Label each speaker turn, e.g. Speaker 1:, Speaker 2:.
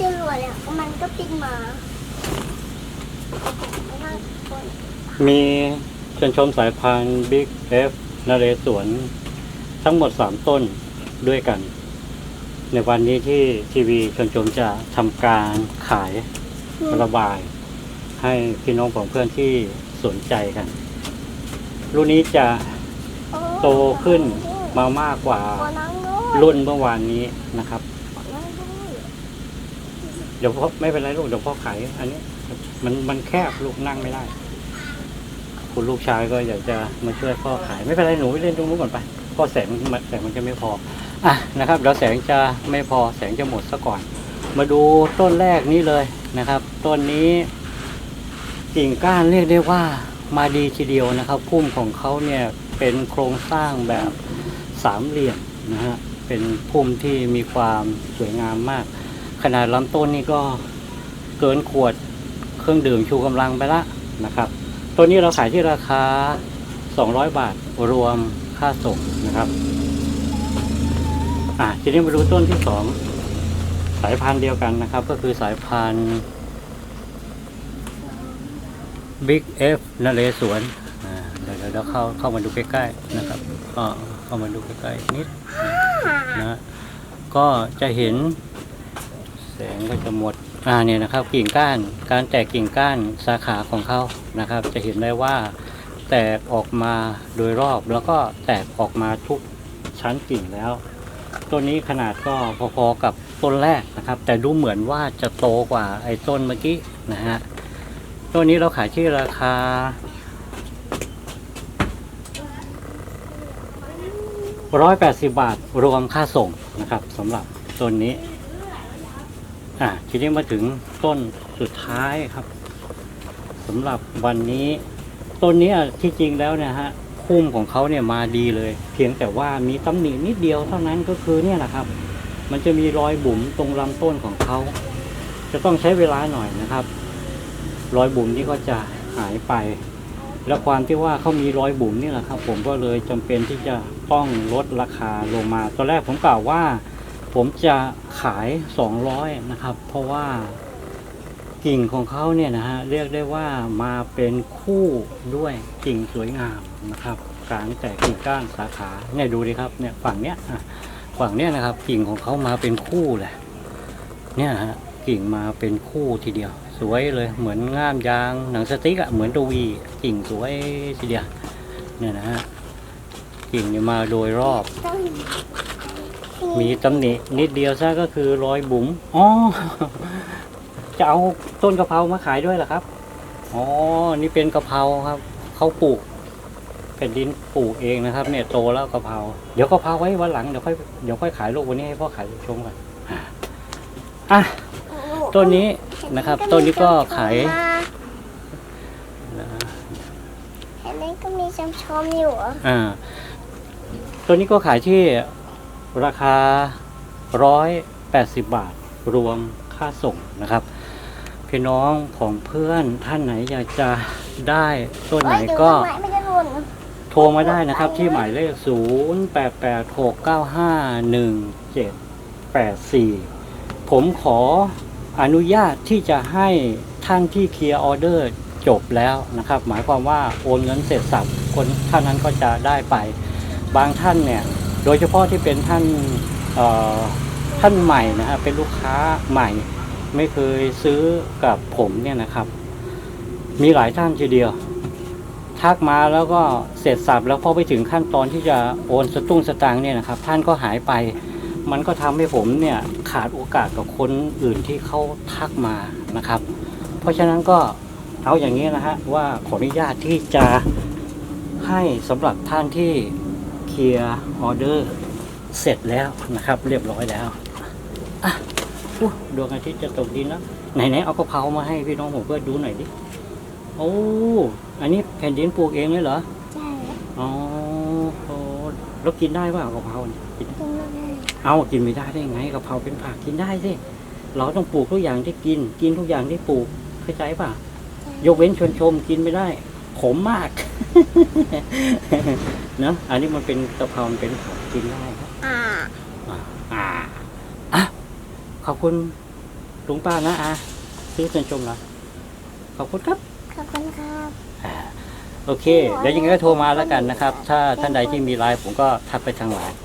Speaker 1: จรวดเนี่ยมันก็บินมา
Speaker 2: มีชนชมสายพันธุ์บิ๊กเอฟนเรศวรทั้งหมดสามต้นด้วยกัน ในวันนี้ที่ทีวีชนชมจะทำการขายระบาย ให้พี่น้องของเพื่อนที่สนใจกัน รุ่นนี้จะโตขึ้นมามากกว่ารุ่นเมื่อวานนี้นะครับ เดี๋ยวพ่อไม่เป็นไรลูกเดี๋ยวพ่อขายอันนี้ มันมันแคบลูกนั่งไม่ได้ คุณลูกชายก็อยากจะมาช่วยพ่อขายไม่เป็นไรหนูไปเล่นตรงนู้นก่อนไปพ่อแสงมันแสงมันจะไม่พออะนะครับเดี๋ยวแสงจะไม่พอแสงจะหมดซะก่อน มาดูต้นแรกนี้เลยนะครับ ต้นนี้กิ่งก้านเรียกได้ว่ามาดีทีเดียวนะครับพุ่มของเขาเนี่ยเป็นโครงสร้างแบบสามเหลี่ยมนะฮะเป็นพุ่มที่มีความสวยงามมาก ขนาดลำต้นนี่ก็เกินขวดเครื่องดื่มชูกำลังไปละนะครับ ตัวนี้เราขายที่ราคา 200 บาทรวมค่าส่งนะครับ อะทีนี้มาดูต้นที่สองสายพันธุ์เดียวกันนะครับ ก็คือสายพันธุ์ Big F นเรศวรอ่าเดี๋ยวเดี๋ยวเราเข้าเข้ามาดูใกล้ๆนะครับก็เข้ามาดูใกล้ๆนิดนะก็จะเห็น สงก็จะหมดอ่าเนี่ยนะครับกิ่งก้านการแตกกิ่งก้านสาขาของเขานะครับ จะเห็นได้ว่าแตกออกมาโดยรอบแล้วก็แตกออกมาทุกชั้นกิ่งแล้วต้นนี้ขนาดก็พอๆกับต้นแรกนะครับ แต่ดูเหมือนว่าจะโตกว่าไอ้ต้นเมื่อกี้นะฮะต้นนี้เราขายที่ราคา180 บาทรวมค่าส่งนะครับสำหรับต้นนี้ อะทีนี้มาถึงต้นสุดท้ายครับสำหรับวันนี้ ต้นนี้ที่จริงแล้วนะฮะพุ่มของเขาเนี่ยมาดีเลย เพียงแต่ว่ามีตำหนินิดเดียวเท่านั้นก็คือเนี่ยแหละครับ มันจะมีรอยบุ๋มตรงลำต้นของเขา จะต้องใช้เวลาหน่อยนะครับ รอยบุ๋มนี่ก็จะหายไป และความที่ว่าเขามีรอยบุ๋มนี่แหละครับ ผมก็เลยจำเป็นที่จะต้องลดราคาลงมา ตอนแรกผมกล่าวว่า ผมจะขาย 200 นะครับ เพราะว่ากิ่งของเขาเนี่ยนะฮะเรียกได้ว่ามาเป็นคู่ด้วยกิ่งสวยงามนะครับการแตกกิ่งก้านสาขาเนี่ยดูดิครับเนี่ยฝั่งเนี้ยฝั่งเนี้ยนะครับ กิ่งของเขามาเป็นคู่เลยเนี่ยฮะกิ่งมาเป็นคู่ทีเดียว สวยเลยเหมือนง่ามยางหนังสติ๊กอะเหมือนตัววีกิ่งสวยทีเดียวเนี่ยนะฮะกิ่งเนี่ยมาโดยรอบ มีตำหนินิดเดียวซะก็คือรอยบุ๋มอ๋อจะเอาต้นกะเพรามาขายด้วยเหรอครับอ๋อนี่เป็นกะเพราครับเขาปลูกแผ่นดินปลูกเองนะครับ เนี่ยโตแล้วกะเพราเดี๋ยวกะเพราไว้วันหลังเดี๋ยวค่อยเดี๋ยวค่อยขายลูกวันนี้ให้พ่อขายชมก่อนอะอะต้นนี้นะครับ ต้นนี้ก็ขาย
Speaker 1: เห็นนี้ก็มีชมชมๆอยู่เหรอ
Speaker 2: อ่าตัวนี้ก็ขายที่ ราคาร้อยแปดสิบาทรวมค่าส่งนะครับ พี่น้องของเพื่อนท่านไหนอยากจะได้ต้นไหนก็โทรมาได้นะครับที่หมายเลข 0 8 8 6 9 5 1 7 8 4 ผมขออนุญาตที่จะให้ท่านที่เคลียร์ออเดอร์จบแล้วนะครับ หมายความว่าโอนเงินเสร็จสับคนท่านนั้นก็จะได้ไป บางท่านเนี่ย โดยเฉพาะที่เป็นท่านท่านใหม่นะฮะเป็นลูกค้าใหม่ ไม่เคยซื้อกับผมเนี่ยนะครับ มีหลายท่านทีเดียว ทักมาแล้วก็เสร็จสับแล้วพอไปถึงขั้นตอนที่จะโอนสตุ้งสตางค์เนี่ยนะครับ ท่านก็หายไป มันก็ทำให้ผมเนี่ยขาดโอกาสกับคนอื่นที่เขาทักมานะครับ เพราะฉะนั้นก็เอาอย่างนี้นะฮะว่าขออนุญาตที่จะให้สำหรับท่านที่ เคลียร์ออเดอร์เสร็จแล้วนะครับ เรียบร้อยแล้วอะอู้ดวงอาทิตย์จะตกดินแล้ว ไหนๆเอากระเพรามาให้พี่น้องผมเพื่อดูหน่อยดิโอ้อันนี้แผ่นดินปลูกเองเลยเหรอ
Speaker 1: ใช่
Speaker 2: อ๋อโอ้แล้วกินได้ป่ะกะเพราเนี่ยกิน
Speaker 1: กินไม่ได้
Speaker 2: เอากินไม่ได้ได้ไงกะเพราเป็นผักกินได้สิเราต้องปลูกทุกอย่างที่กิน กินทุกอย่างที่ปลูกเข้าใจป่ะยกเว้นชวนชมกินไม่ได้คขมมากเนอะอันนี้มันเป็นกะเพรามันเป็นผักกินได้ครับ
Speaker 1: อ่า
Speaker 2: อ่าอ่าอะขอบคุณลุงป้านะอาซื้อเชิญชมนะขอบคุณครับ
Speaker 1: ขอบคุณครับ
Speaker 2: อ่าโอเคเดี๋ยวยังไงก็โทรมาแล้วกันนะครับ ถ้าท่านใดที่มีไลน์ผมก็ทักไปทางไลน์